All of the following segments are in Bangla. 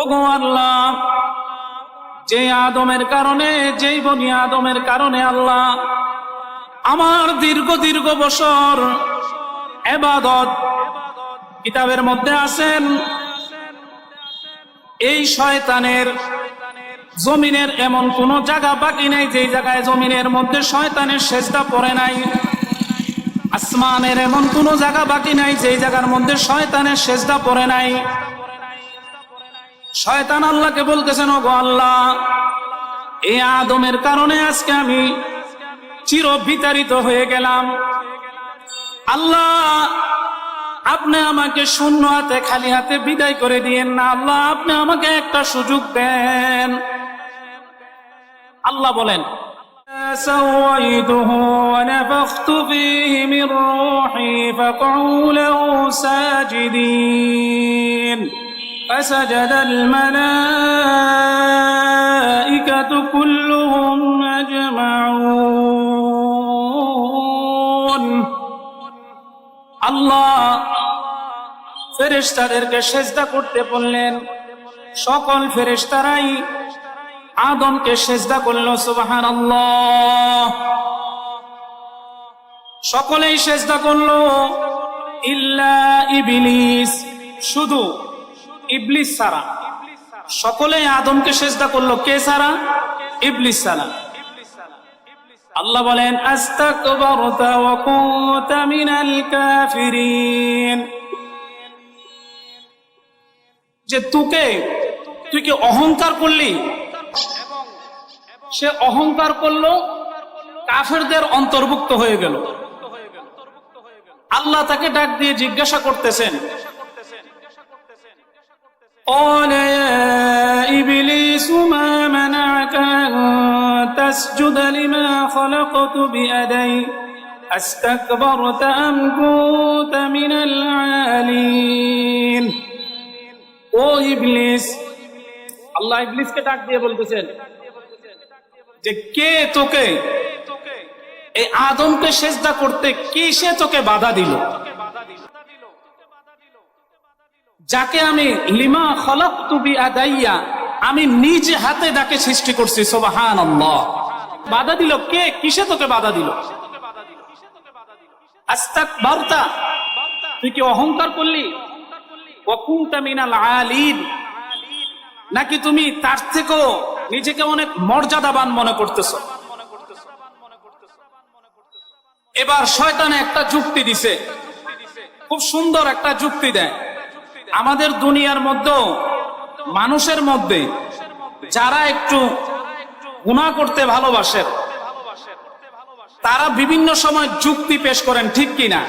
ওগো আল্লাহ, যে আদমের কারণে, যেই বনি আদমের কারণে আল্লাহ আমার দীর্ঘ দীর্ঘ বছর এবাদত কিতাবের মধ্যে আছেন। এই শয়তানের জমিনের এমন কোন জায়গা বাকি নাই যেই জায়গায় জমিনের মধ্যে শয়তানের শেষটা পড়ে নাই। আসমানের এমন কোন জায়গা বাকি নাই যেই জায়গার মধ্যে শয়তানের শেষটা পড়ে নাই। শয়তান আল্লাহকে বলতেছেন ওগো আল্লাহ এই আদমের কারণে আজকে আমি চির বিতাড়িত হয়ে গেলাম আল্লাহ আপনি আমাকে শূন্য হাতে খালি হাতে বিদায় করে দিয়েন না আল্লাহ আপনি আমাকে একটা সুযোগ দেন আল্লাহ বলেন سويته ونفخت فيه من روحي فقعوا له ساجدين فسجد الملائكة كلهم أجمعون আল্লাহ ফেরেশতাদেরকে সেজদা করতে বললেন সকল ফেরেশতারাই আদমকে সেজদা করল সুবাহান সকলেই সেজদা করলো ইল্লা ইবিলিস শুধু ইবলিস সারা। সকলেই আদমকে সেজদা করল। কে সারা? ইবলিস সারা। আল্লাহ বলেন যে তুকে, তুই কি অহংকার করলি? সে অহংকার করল, কাফেরদের অন্তর্ভুক্ত হয়ে গেল। আল্লাহ তাকে ডাক দিয়ে জিজ্ঞাসা করতেছেন قال يا إبليس ما منعك أن تسجد لما خلقت بيدي أستكبرت أم كنت من العالين ও ইবলিস আল্লাহ ইবলিসকে ডাক দিয়ে বলতেছেন যে কে তোকে এই আদমকে সেজদা করতে কি সে তোকে বাধা দিল যাকে আমি লিমা খলক তুবি আদাইয়া আমি নিজ হাতে যাকে সৃষ্টি করছি সোবাহান বাধা দিল কে? কিসে তোকে বাধা দিল? আস্তাক বার্তা তুই কি অহংকার করলি? অকুন্তা মিনাল আলিন। নাকি তুমি তার থেকেও নিজেকে অনেক মর্যাদাবান মনে করতেছ? এবার শয়তানে একটা যুক্তি দিছে। খুব সুন্দর একটা যুক্তি দেয়। আমাদের দুনিয়ার মধ্যেও মানুষের মধ্যে যারা একটু গুণা করতে ভালোবাসেন তারা বিভিন্ন সময় যুক্তি পেশ করেন ঠিক কিনা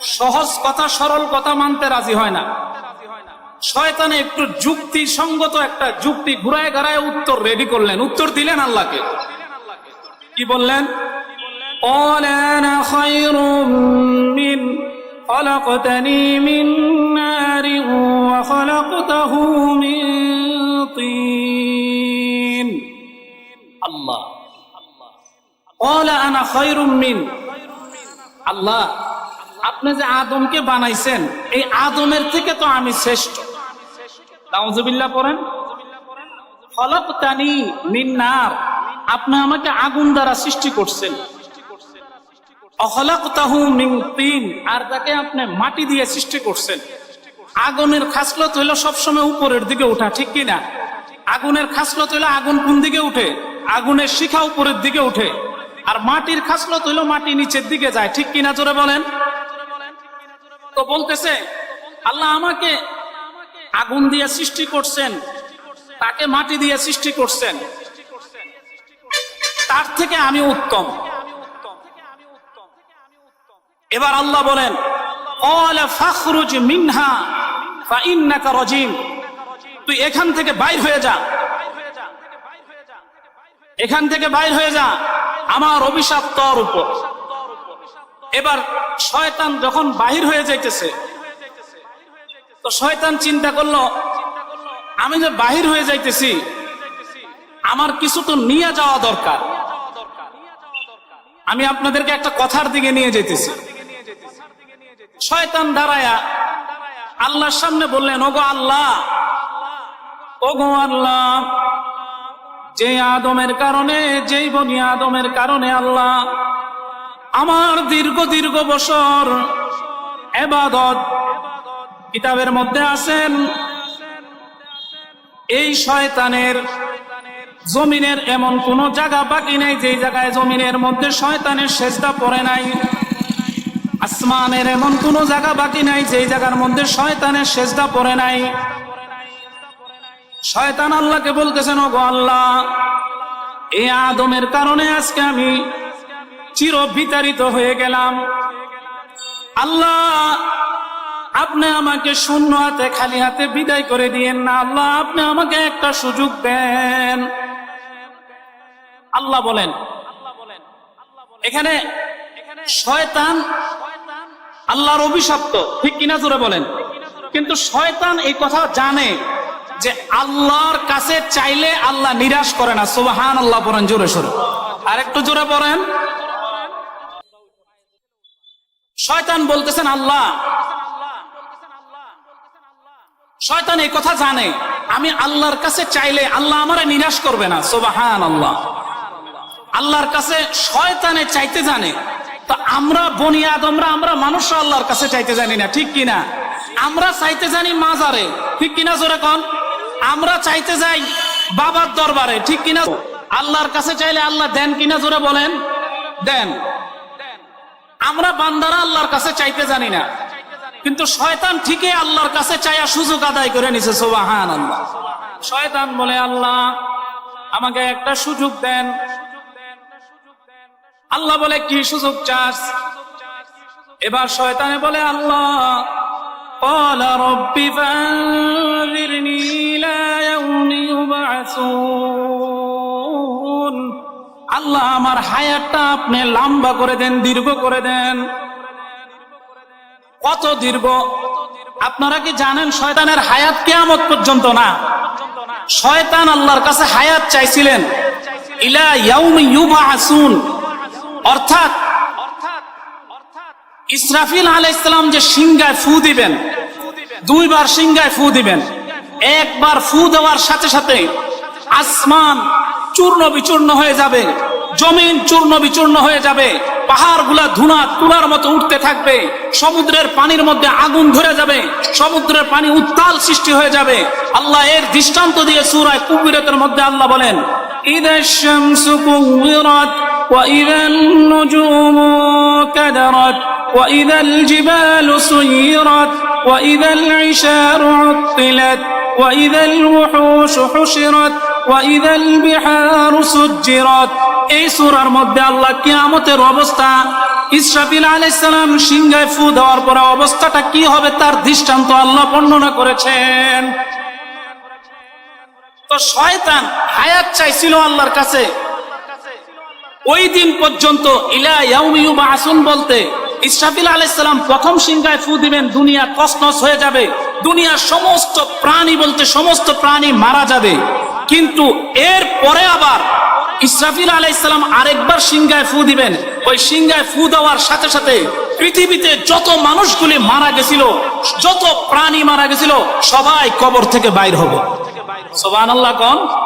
সহজ কথা সরল কথা মানতে রাজি হয় না। শয়তানে একটু যুক্তি সঙ্গত একটা যুক্তি ঘুরায় ঘুরায় উত্তর রেডি করলেন। উত্তর দিলেন আল্লাহকে। কি বললেন? অলেন خلقتني من نار وخلقته من طين الله قال أنا خير من আল্লাহ আপনি যে আদমকে বানাইছেন এই আদমের থেকে তো আমি শ্রেষ্ঠ নাউজুবিল্লাহ পড়েন ফলক তানি মিন্নার আপনি আমাকে আগুন দ্বারা সৃষ্টি করছেন অহলাকতাহু মিন তিন আর তাকে আপনি মাটি দিয়ে সৃষ্টি করছেন। আগুনের খাসলত হইল সবসময় উপরের দিকে উঠা ঠিক কি না? আগুনের খাসলত হইল আগুন কোন দিকে উঠে? আগুনের শিখা উপরের দিকে উঠে। আর মাটির খাসলত হইল মাটি নিচের দিকে যায়, ঠিক কিনা জোরে বলেন? তো বলতেছে, আল্লাহ আমাকে আগুন দিয়ে সৃষ্টি করছেন, তাকে মাটি দিয়ে সৃষ্টি করছেন। তার থেকে আমি উত্তম। এবার আল্লাহ বলেন মিনহা তুই এখান থেকে বাইর হয়ে যা। এখান থেকে বাইর হয়ে যা। আমার অভিশাপ তোর উপর। এবার শয়তান যখন বাহির হয়ে যাইতেছে, তো শয়তান চিন্তা করল, আমি যে বাহির হয়ে যাইতেছি, আমার কিছু তো নিয়ে যাওয়া দরকার। আমি আপনাদেরকে একটা কথার দিকে নিয়ে যেতেছি শয়তান দাঁড়ায়া আল্লাহর সামনে বললেন, ওগো আল্লাহ ওগো আল্লাহ, যে আদমের কারণে, যেই বনি আদমের কারণে আল্লাহ আমার দীর্ঘ দীর্ঘ বছর এবাদত কিতাবের মধ্যে আছেন, এই শয়তানের জমিনের এমন কোন জায়গা বাকি নেই, যেই জায়গায় জমিনের মধ্যে শয়তানের সেজদা পড়ে নাই। আসমানের এমন কোন জায়গা বাকি নাই, যেই জায়গার মধ্যে শয়তানের সেজদা পড়ে নাই। শয়তান আল্লাহকে বলতেছেন, ওগো আল্লাহ এই আদমের কারণে আজকে আমি চির বিতাড়িত হয়ে গেলাম। আল্লাহ, আপনি আমাকে শূন্য হাতে, খালি হাতে বিদায় করে দিয়েন না। আল্লাহ, আপনি আমাকে একটা সুযোগ দেন। আল্লাহ বলেন, এখানে শয়তান আল্লাহর অভিশপ্ত। ঠিক কিনা জোরে বলেন? কিন্তু শয়তান এই কথা জানে যে আল্লাহর কাছে চাইলে আল্লাহ নিরাশ করে না। সুবাহান আল্লাহ পড়েন জোরে সরে। আর একটু জোরে পড়েন শয়তান বলতেছেন আল্লাহ। শয়তান এই কথা জানে। আমি আল্লাহর কাছে চাইলে আল্লাহ আমারে নিরাশ করবে না। সোবাহান আল্লাহ আল্লাহর কাছে শয়তানে চাইতে জানে। তো আমরা বনিয়াদ আমরা আমরা মানুষ আল্লাহর কাছে চাইতে জানি না, ঠিক কিনা? আমরা চাইতে জানি মাজারে, ঠিক কিনা জোরে কন? আমরা চাইতে যাই বাবার দরবারে, ঠিক কিনা? আল্লাহর কাছে চাইলে আল্লাহ দেন কিনা জোরে বলেন? দেন। আমরা বান্দারা আল্লাহর কাছে চাইতে জানি না। কিন্তু শয়তান ঠিকই আল্লাহর কাছে চাইয়া সুযোগ আদায় করে নিছে সোবাহান আল্লাহ শয়তান বলে, আল্লাহ, আমাকে একটা সুযোগ দেন। আল্লাহ বলে কি সুযোগ চাস এবার শয়তানে বলে আল্লাহ قال رب فانذرني إلى يوم يبعثون আল্লাহ আমার হায়াতটা আপনি লম্বা করে দেন দীর্ঘ করে দেন কত দীর্ঘ আপনারা কি জানেন শয়তানের হায়াত কেয়ামত পর্যন্ত না শয়তান আল্লাহর কাছে হায়াত চাইছিলেন ইলা ইয়াউমি ইউবাআসুন অর্থাৎ ইসরাফিল আলাই ইসলাম যে সিংহায় ফু দিবেন, দুইবার সিংহায় ফু দিবেন, একবার ফু দেওয়ার সাথে সাথে আসমান চূর্ণ বিচূর্ণ হয়ে যাবে, জমিন চূর্ণ বিচূর্ণ হয়ে যাবে, পাহাড়গুলা ধুনা তুলার মতো উঠতে থাকবে, সমুদ্রের পানির মধ্যে আগুন ধরে যাবে, সমুদ্রের পানি উত্তাল সৃষ্টি হয়ে যাবে। আল্লাহ এর দৃষ্টান্ত দিয়ে সুরায় কুবিরতের মধ্যে আল্লাহ বলেন ঈদের وإذا النجوم كدرت وإذا الجبال سيرت وإذا العشار عطلت وإذا الوحوش حشرت وإذا البحار سجرت এই সূরার মধ্যে আল্লাহ কিয়ামতের অবস্থা ইসরাফিল আলাইহিস সালাম সিংহায় ফু দেওয়ার পরে অবস্থাটা কি হবে তার দৃষ্টান্ত আল্লাহ বর্ণনা করেছেন তো শয়তান হায়াত চাইছিল আল্লাহর কাছে ওই দিন পর্যন্ত ইলা বাসুন বলতে ইসরাফিল আলাইহিস সালাম প্রথম সিংহায় ফু দিবেন, দুনিয়া তছনছ হয়ে যাবে। দুনিয়ার সমস্ত প্রাণী বলতে সমস্ত প্রাণী মারা যাবে। কিন্তু এর পরে আবার ইসরাফিল আলাইসালাম আরেকবার সিংহায় ফু দিবেন। ওই সিংহায় ফু দেওয়ার সাথে সাথে পৃথিবীতে যত মানুষগুলি মারা গেছিল, যত প্রাণী মারা গেছিল, সবাই কবর থেকে বাইর হবে। সোবান আল্লাহ কন।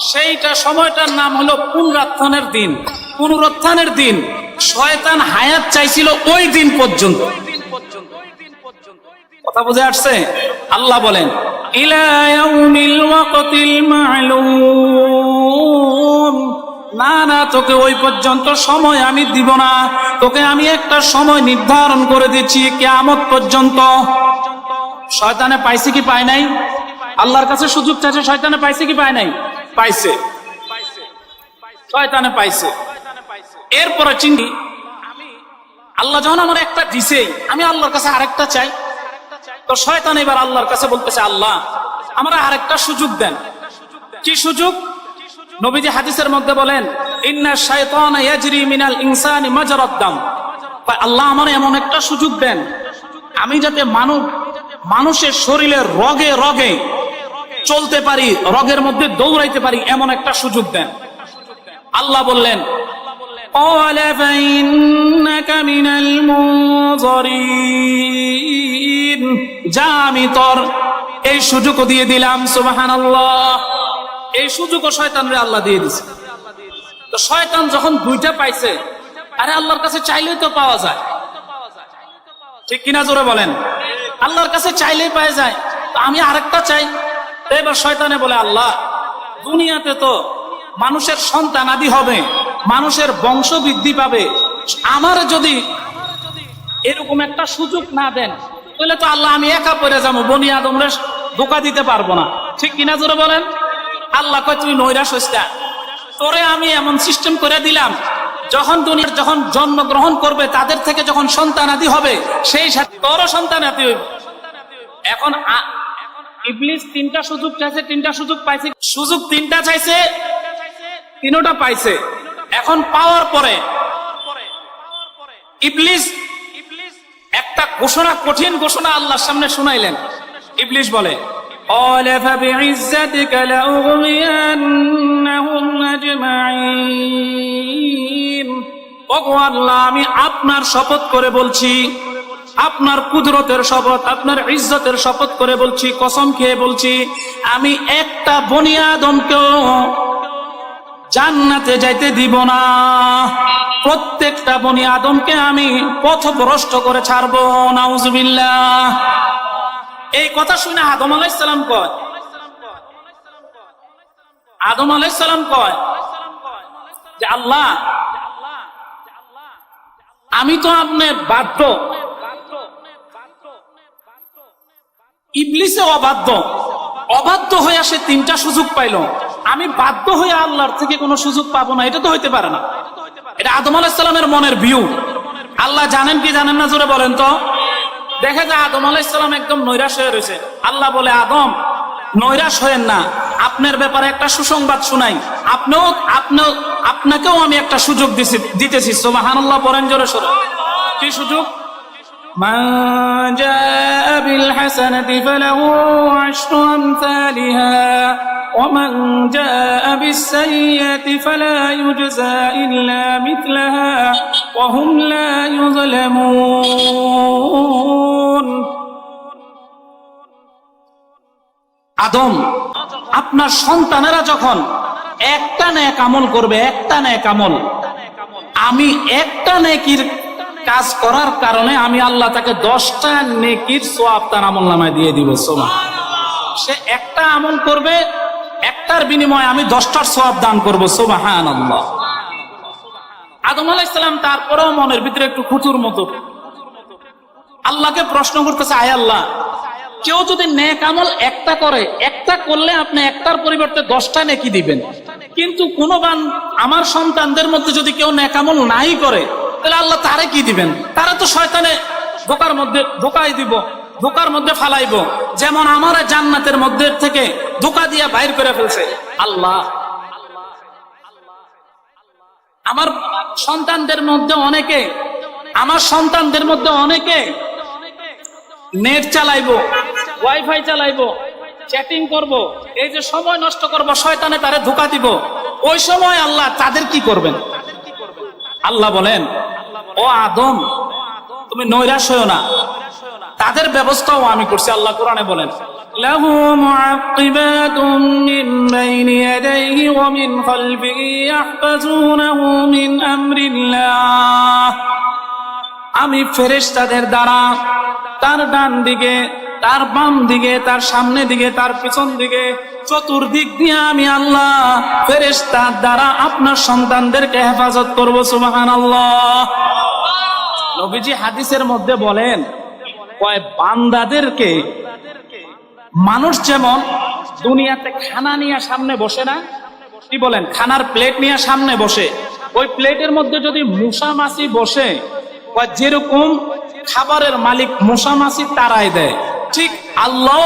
সেইটা সময়টার নাম হলো পুনরুত্থানের দিন। পুনরুত্থানের দিন শয়তান হায়াত চাইছিল ওই দিন পর্যন্ত। কথা বুঝে আসছে? আল্লাহ বলেন না না, তোকে ওই পর্যন্ত সময় আমি দিব না। তোকে আমি একটা সময় নির্ধারণ করে দিচ্ছি কেয়ামত পর্যন্ত। শয়তানে পাইছে কি পায় নাই? আল্লাহর কাছে সুযোগ চাইছে শয়তানে পাইছে কি পায় নাই? পাইছে। শয়তানে পাইছে। এরপরে চিনি, আল্লাহ যখন আমার একটা দিছেই আমি আল্লাহর কাছে আরেকটা চাই। তো শয়তান এবার আল্লাহর কাছে বলতেছে, আল্লাহ, আমরা আরেকটা সুযোগ দেন। কি সুযোগ? নবীজি হাদিসের মধ্যে বলেন, ইন্না শায়তান ইয়াজরি মিনাল ইনসানি মাজরাদ দাম। আল্লাহ আমার এমন একটা সুযোগ দেন। আমি যাতে মানব, মানুষের শরীরে রগে রগে চলতে পারি, রগের মধ্যে দৌড়াইতে পারি, এমন একটা সুযোগ দেন। আল্লাহ বললেন যা আমি তোর এই সুযোগও দিয়ে দিলাম সুবাহান এই সুযোগ সুযোগও শয়তানরে আল্লাহ দিয়ে দিছে। তো শয়তান যখন দুইটা পাইছে, আরে আল্লাহর কাছে চাইলেই তো পাওয়া যায়। ঠিক কিনা জোরে বলেন? আল্লাহর কাছে চাইলেই পাওয়া যায়। তো আমি আরেকটা চাই। এবার শয়তানে বলে, আল্লাহ, দুনিয়াতে তো মানুষের সন্তান আদি হবে, মানুষের বংশ বৃদ্ধি পাবে। আমার যদি এরকম একটা সুযোগ না দেন, তাহলে তো আল্লাহ আমি একা পড়ে যাব, বনি আদমরে ধোকা দিতে পারব না। ঠিক কিনা জোরে বলেন? আল্লাহ কয়, তুই নৈরাশ হইস না। তোরে আমি এমন সিস্টেম করে দিলাম, যখন দুনিয়ার যখন জন্মগ্রহণ করবে, তাদের থেকে যখন সন্তান আদি হবে, সেই সাথে তোরও সন্তান আদি হইবে। এখন ইবলিস তিনটা সুযোগ চাইছে তিনটা সুযোগ পাইছে। সুযোগ তিনটা চাইছে পাইছে। এখন পাওয়ার পরে ইবলিস একটা ঘোষণা কঠিন ঘোষণা আল্লাহর সামনে শুনাইলেন। ইবলিস বলে আমি আপনার শপথ করে বলছি আপনার কুদরতের শপথ, আপনার ইজ্জতের শপথ করে বলছি, কসম খেয়ে বলছি, আমি একটা বনিয়াদমকেও জান্নাতে যাইতে দিব না। প্রত্যেকটা বনি আদমকে আমি পথভ্রষ্ট করে ছাড়বো, নাউজুবিল্লাহ। এই কথা শুনে আদম আলাইসালাম কয়, আদম আলাইসালাম কয় যে আল্লাহ, আমি তো আপনার বাধ্য ইবলিসে অবাধ্য। অবাধ্য হয়ে সে তিনটা সুযোগ পাইল। আমি বাধ্য হয়ে আল্লাহর থেকে কোনো সুযোগ পাবো না, এটা তো হইতে পারে না। এটা আদম আলাহিসাল্লামের মনের ভিউ। আল্লাহ জানেন কি জানেন না, জোরে বলেন তো? দেখা যায় আদম আলাহিসাল্লাম একদম নৈরাশ হয়ে রয়েছে। আল্লাহ বলে, আদম, নৈরাশ হয়েন না। আপনার ব্যাপারে একটা সুসংবাদ শুনাই। আপনিও আপনিও, আপনাকেও আমি একটা সুযোগ দিতেছি দিতেছি। সোমাহানুল্লাহ পরেন জোরে সরে। কি সুযোগ? من جاء بالحسنة فله عشر أمثالها ومن جاء بالسيئة فلا يجزى إلا مثلها وهم لا يظلمون আদম আপনার সন্তানেরা যখন একটা ন্যাক আমল করবে একটা ন্যাক আমল আমি একটা নেকির কাজ করার কারণে আমি আল্লাহ তাকে দশটা নেকির সোয়াব তার আমল নামায় দিয়ে দিব সোমা সে একটা আমল করবে, একটার বিনিময়ে আমি দশটার সোয়াব দান করব সোবাহান আল্লাহ আদম আলাইসালাম তারপরেও মনের ভিতরে একটু খুচুর মতো। আল্লাহকে প্রশ্ন করতেছে, আয় আল্লাহ, কেউ যদি নেক আমল একটা করে, একটা করলে আপনি একটার পরিবর্তে দশটা নেকি দিবেন। কিন্তু কোন বান আমার সন্তানদের মধ্যে যদি কেউ নেক আমল নাই করে তাহলে আল্লাহ তারে কি দিবেন? তারা তো শয়তানে ধোকার মধ্যে ধোকাই দিব, ধোকার মধ্যে ফালাইব। যেমন আমার জান্নাতের মধ্যে থেকে ধোকা দিয়া বাইর করে ফেলছে। আল্লাহ। আমার সন্তানদের মধ্যে অনেকে, আমার সন্তানদের মধ্যে অনেকে নেট চালাইবো, ওয়াইফাই চালাইবো, চ্যাটিং করব, এই যে সময় নষ্ট করব, শয়তানে তারে ধোকা দিব। ওই সময় আল্লাহ তাদের কি করবেন? আল্লাহ বলেন ও আদম তুমি নৈরাশ হয়েও না তাদের ব্যবস্থাও আমি করছি আল্লাহ কোরআনে বলেন له معقبات من بين يديه ومن خلفه يحفظونه من أمر الله আমি ফেরেশতাদের দ্বারা তার ডান দিকে তার বাম দিকে তার সামনে দিকে তার পিছন দিকে চতুর্দিক দিয়ে আমি আল্লাহ ফেরেশতার দ্বারা আপনার সন্তানদেরকে হেফাজত করবো সুবাহান আল্লাহ নবীজি হাদিসের মধ্যে বলেন, কয় বান্দাদেরকে মানুষ যেমন দুনিয়াতে খানা নিয়ে সামনে বসে না, কি বলেন, খানার প্লেট নিয়ে সামনে বসে। ওই প্লেটের মধ্যে যদি মশা মাছি বসে যেরকম খাবারের মালিক মশা মাছি তারাই দেয়। ঠিক আল্লাহ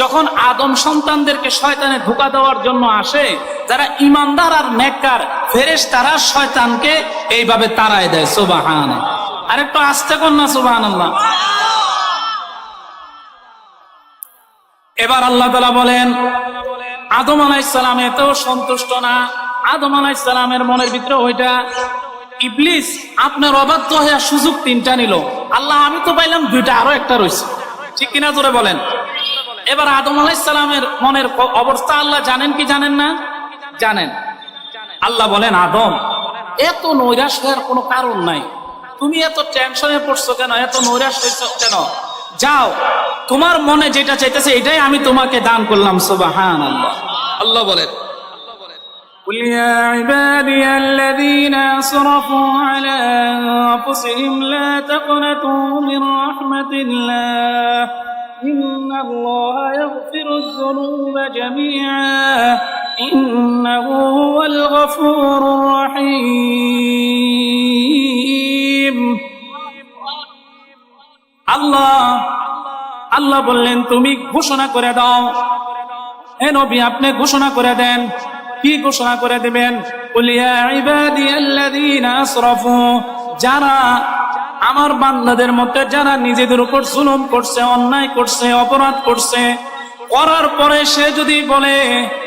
যখন আদম সন্তানদেরকে শয়তানে ধোকা দেওয়ার জন্য আসে, যারা ইমানদার আর নেককার ফেরেশ তারা শয়তানকে এইভাবে তারাই দেয় সুবাহান আর একটু আস্তে কর না সুবাহান আল্লাহ এবার আল্লাহ তালা বলেন, আদম আলাইসালাম এতেও সন্তুষ্ট না। আদম আলাইসালামের মনের ভিতরে ওইটা, ইবলিস আপনার অবাধ্য হয়ে সুযোগ তিনটা নিল। আল্লাহ, আমি তো পাইলাম দুইটা, আরও একটা রয়েছে। ঠিক কিনা জোরে বলেন? এবার আদম আলাইসালামের মনের অবস্থা আল্লাহ জানেন কি জানেন না? জানেন। আল্লাহ বলেন, আদম, এত নৈরাশ হওয়ার কোনো কারণ নাই। তুমি এত টেনশনে পড়ছো কেন এত নৈরাশ হয়েছ কেন যাও তোমার মনে যেটা চাইতেছে এটাই আমি তোমাকে দান করলাম সুবাহান আল্লাহ আল্লাহ বলেন قل يا عبادي الذين أسرفوا على أنفسهم لا تقنطوا من رحمة الله إن الله يغفر الذنوب جميعا إنه هو الغفور الرحيم আল্লাহ আল্লাহ বললেন তুমি ঘোষণা করে দাও হে নবী আপনি ঘোষণা করে দেন কি ঘোষণা করে দিবেন কুল ইয়া ইবাদিয়াল্লাযীনা আসরাফু যারা আমার বান্দাদের মধ্যে যারা নিজেদের উপর জুলুম করছে অন্যায় করছে অপরাধ করছে করার পরে সে যদি বলে লা তাকনাতু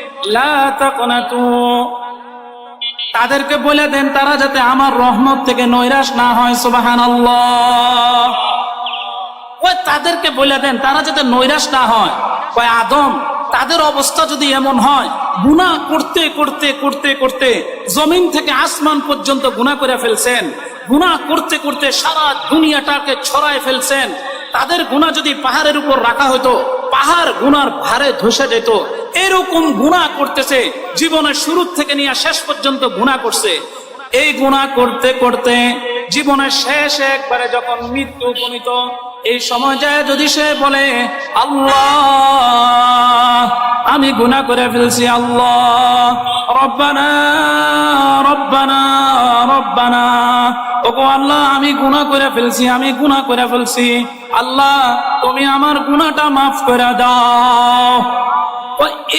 তাদেরকে বলে দেন, তারা যাতে আমার রহমত থেকে নৈরাশ না হয়, সুবহানাল্লাহ। ওই তাদেরকে বলে দেন, তারা যাতে নৈরাশ না হয়। কয়, আদম, তাদের অবস্থা যদি এমন হয় গুণা করতে করতে করতে করতে জমিন থেকে আসমান পর্যন্ত গুণা করে ফেলছেন। গুণা করতে করতে সারা দুনিয়াটাকে ছড়ায় ফেলছেন। তাদের গুণা যদি পাহাড়ের উপর রাখা হতো পাহাড় গুনার ভারে ধসে যেত। এরকম গুণা করতেছে, জীবনের শুরু থেকে নিয়ে শেষ পর্যন্ত গুণা করছে। এই গুণা করতে করতে জীবনের শেষ একবারে যখন মৃত্যু উপনীত, এই সময় যদি সে বলে, আল্লাহ, আমি গুণা করে ফেলছি, আল্লাহ, রব্বানা রব্বানা রব্বানা, ওগো আল্লাহ, আমি গুণা করে ফেলছি, আমি গুণা করে ফেলছি। আল্লাহ, তুমি আমার গুণাটা মাফ করে দাও।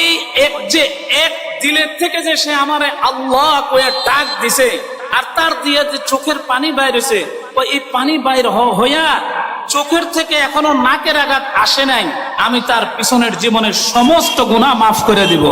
এই এক যে এক দিলের থেকে যে সে আমারে আল্লাহ কয়ে ডাক দিছে, আর তার দিয়ে যে চোখের পানি বাইরেছে এই পানি বাইর হইয়া চোখের থেকে এখনও নাকের আঘাত আসে নাই, আমি তার পিছনের জীবনের সমস্ত গুণা মাফ করে দিব।